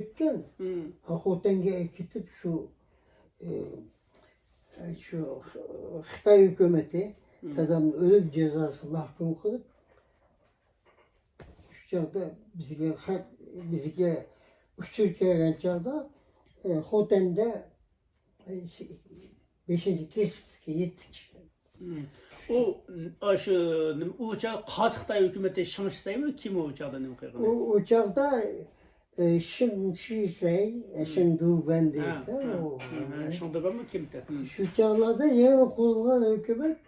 çalışırken Hı. Hakotenge gidip şu e, şu Xitay hükümeti adamın ölüm cezası mahkum kılıp şu çağda bizge bizge uçurken çağda e, Hoten'de e, şey, beşinci kesipke yettik. O aşı o uçağı Qaz Xitay hökuməti şanışsaymı kim o uçağda ne O kıyğın? uçakta e, Şim Şisey, Şim Ben değil. Ha, de, ha, o, ha, Şunda ben mi kimdi? Şu çağlarda yeni kurulan hükümet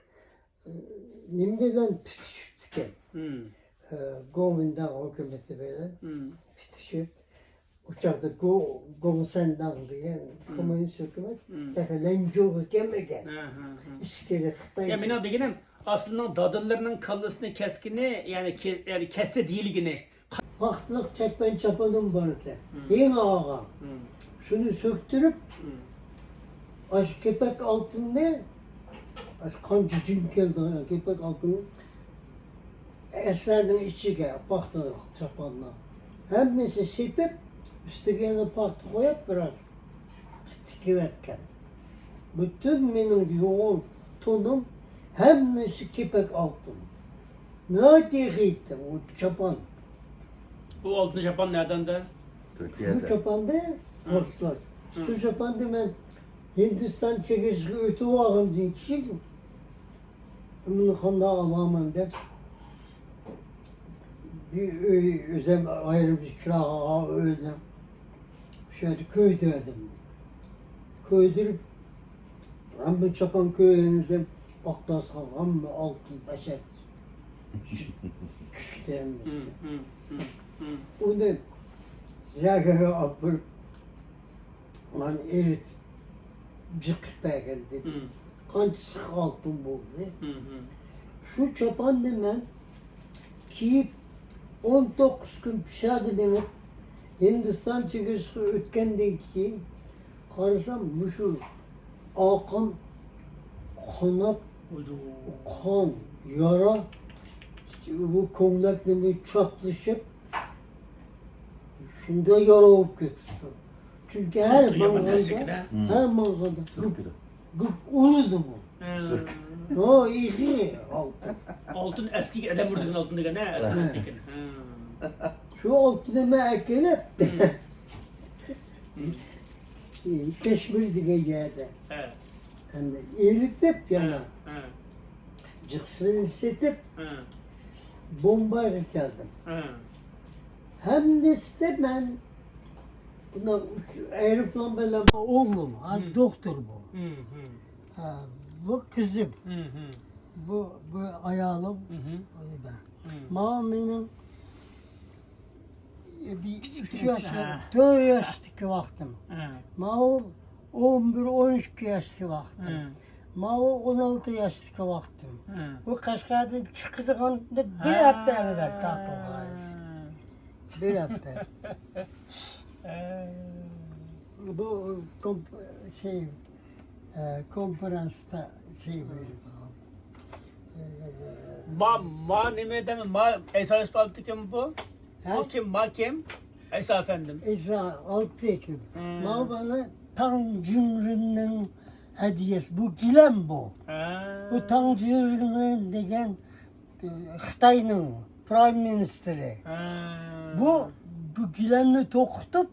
e, nimdeden pütüştüken Hı. e, Gomindan hükümeti böyle pütüşüp uçakta Go, Gomsendan diyen komünist hükümet tekrar ha, ha. işkili Xitay Ya mina degenim aslında dadıllarının kallısını keskini yani ke, yani keste değilgini. Baktlık çekmen çapanım vardı. Yeni ağa. Şunu söktürüp aş kepek altında aş kan cücün geldi kepek altını eserdin içine baktı çapanla. Hem neyse sepip üstüne baktı koyup biraz tikiverken. Bütün benim yoğun tonum hem kepek altın. Ne diye gittim o çapan. O altın japan nereden de? Bu Türkiye'de. çapanda Ruslar. Şu çapanda ben Hindistan çekişli ötü varım diye kişiydim. Bunu kanda alamam der. Bir öy, özel ayrı bir kira öyle. Şöyle köy dedim. Köydürüp ben çapan köyünüzde Aktas ham mı altın taşet. Küçükten Hı, hı, hı, hı. Onu zagaya apır lan erit cıkıpegen dedi. Hı, Kançısı altın buldu. Şu çapan demen ki 19 gün pişadi benim Hindistan çıkışı ötkenden ki karısam bu şu akan kanat kan, yara, bu komdak demeyi çatlışıp şimdi yara olup götürdü. Çünkü her mağazada, eskiden. her mağazada gıp, Türkiye'de. gıp urudu bu. Hı. O iyi altı. Altın eski adam vurduğun altın degen ne? Eski Evet. eski. Şu altı deme ekelip Keşmir diye geldi. Evet. Hem de eritip yana, Hı. cıksını setip bombayla geldim. Hı. Hem işte ben buna aeroplan böyle oğlum, az doktor bu. Hı. Ha, bu kızım. Hı. bu bu ayağım, Hı. Hı. o da. Hı. Ma benim e, bir üç yaş, dört yaşlık vaktim. Hı. Ma o 11-13 yaşlı vaktim. Hı. Ma o 16 yaşlık vaktim. Bu Kaşgar'dan çıktığında bir Ha. hafta evvel halisi. Bir hafta. Ee, Bu komp şey e, konferansta şey verdi. Ma ma ne mi demem ma Esa Üstad'ı kim bu? Ha? O kim ma kim? Esa efendim. Esa altı Ekim. Hmm. Ma bana Tan Cumhur'un hediyesi. Bu gilem bu. Ha. Bu Tan Cumhur'un degen e, Xitay'ın Prime Minister'i. Ha. Bu bu gilemle tokutup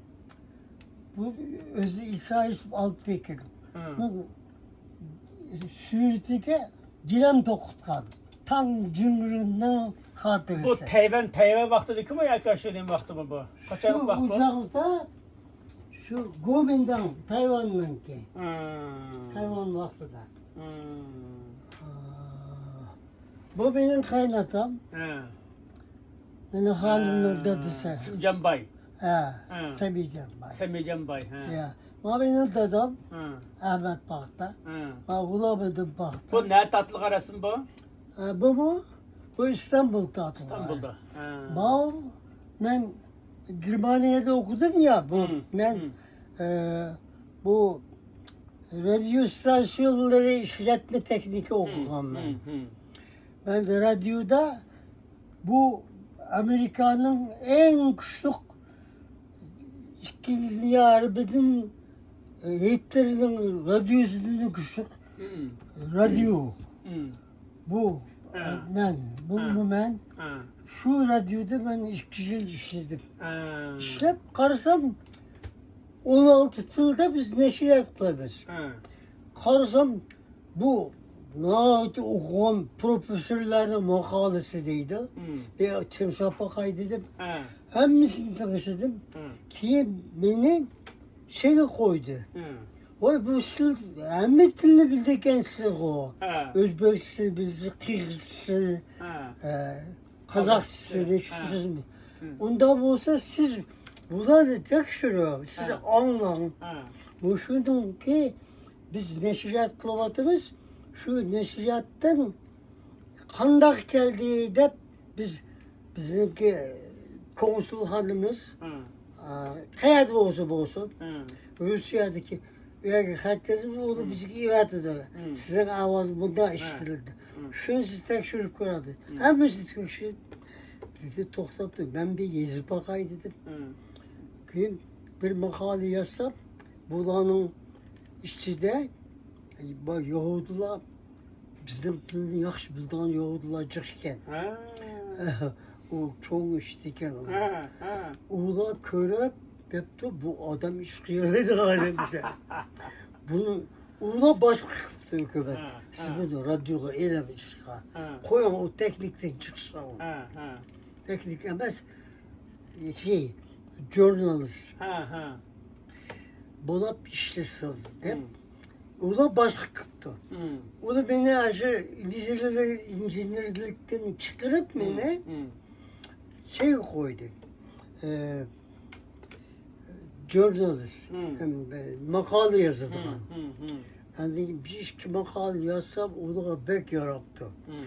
bu özü İsa Yusuf. Hı. Bu Sürtüge gilem tokutkan. Tan Cumhur'un hatırısı. Bu peyven peyven vakti kim ya karşılayayım vakti mı bu? Şu Kaçan vakti bu? uzakta şu Gomindan Tayvan'ın ki. Hı. Tayvan. Hı. Aa, Bu benim kaynatam. Hı. Benim halimle dadısı. Simcan Bay. Ha, Ha. Semicem bay. Semican Bay. Ha. Ya. Ma benim Hı. Ahmet. Hı. Ma Gulabedim Baht'a. Bu ne tatlı arasın bu? Ha, bu mu? Bu İstanbul tatlı. İstanbul'da. Ha. Ma ben Girmaniye'de okudum ya bu. Hı, Ben hı. e, bu radyo istasyonları işletme tekniki okudum ben. Hı. Hı. Ben de radyoda bu Amerika'nın en küçük İkinci Dünya Harbi'nin e, Hitler'in radyosunu Hı. radyo. Bu Ha. ben, bu Ha. ben? Ha. Şu radyoda ben iki yıl işledim. Ha. İşlep karısam 16 yılda biz neşir ettiler Ha. Karısam bu Nahit okuyan profesörlerin makalesiydi. Hı. Bir timsapa kaydedim. Ha. Hemmisini tanıştırdım. Ha. Ki beni şeye koydu. Ha. Vay bu sil, Ahmet dilini bildi gençlik o. Özbekçisi, bizi, Kazakçısı, Ha. Reçsiz mi? Ondan olsa siz bunları tek sürüyor. Siz anlayın. Bu şunun ki biz neşriyat kılavatımız şu neşriyattan kandak geldiği de biz bizimki konsul hanımız olsun olsun Ha. Rusya'daki yani herkesin oğlu bizi ivatı Hı. Sizin avaz bunda işitildi. Şunu siz tekşürüp koyardı. Hepimizi tekşürüp dedi toxtadı. Ben bir yazıp bakay dedim. Kim bir makale yazsam buranın işçide bak Yahudiler bizim dilini yaxşı bildiğin Yahudiler çıkışken Ha. o çok iştiken. Oğlan körep yaptı bu adam işkiyeli halimde. Bunu oğlan başka yaptı hükümet. Siz bunu radyoga elemiş. Koyun o teknikten çıksın. Teknik emez şey journalist. Ha. Ha. Bulap işlesin. Hı. oğlan başka yaptı. Hı. Onu beni acı incinirlik, incinirlikten çıkarıp beni Hı. şey koydu. Ee, journalist. Hem ben makale yazdı. Hı. Hı. Hı. Yani bir iş makale yazsam onu bek yarattı. Hı.